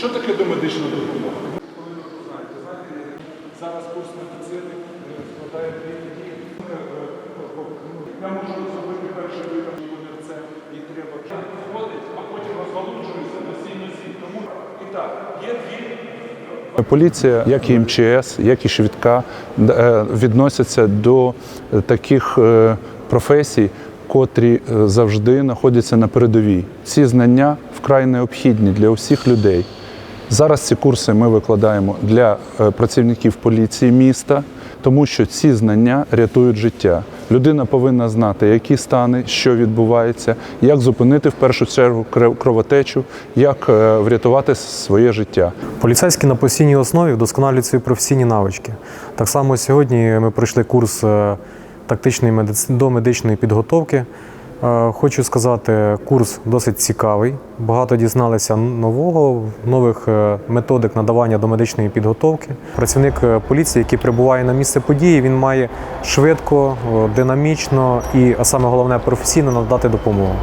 Що таке домедична допомога? Коли ви знаєте, знаєте, зараз курс медицини складає дві неділі. Е, е, ну, Я можу зробити перший випадок, це і треба входить, а потім розгалуджується на цій нозі. Тому і так, є дві Поліція, як і МЧС, як і швидка, е, відносяться до таких професій, котрі завжди знаходяться на передовій. Ці знання вкрай необхідні для усіх людей. Зараз ці курси ми викладаємо для е, працівників поліції міста, тому що ці знання рятують життя. Людина повинна знати, які стани, що відбувається, як зупинити в першу чергу кров- кровотечу, як е, врятувати своє життя. Поліцейські на постійній основі вдосконалюють свої професійні навички. Так само сьогодні ми пройшли курс е, тактичної медиц- до медичної підготовки. Е, Хочу сказати, курс досить цікавий. Багато дізналися нового, нових е, методик надавання до медичної підготовки. Працівник е, поліції, який прибуває на місце події, він має швидко, динамічно і, а саме головне, професійно надати допомогу.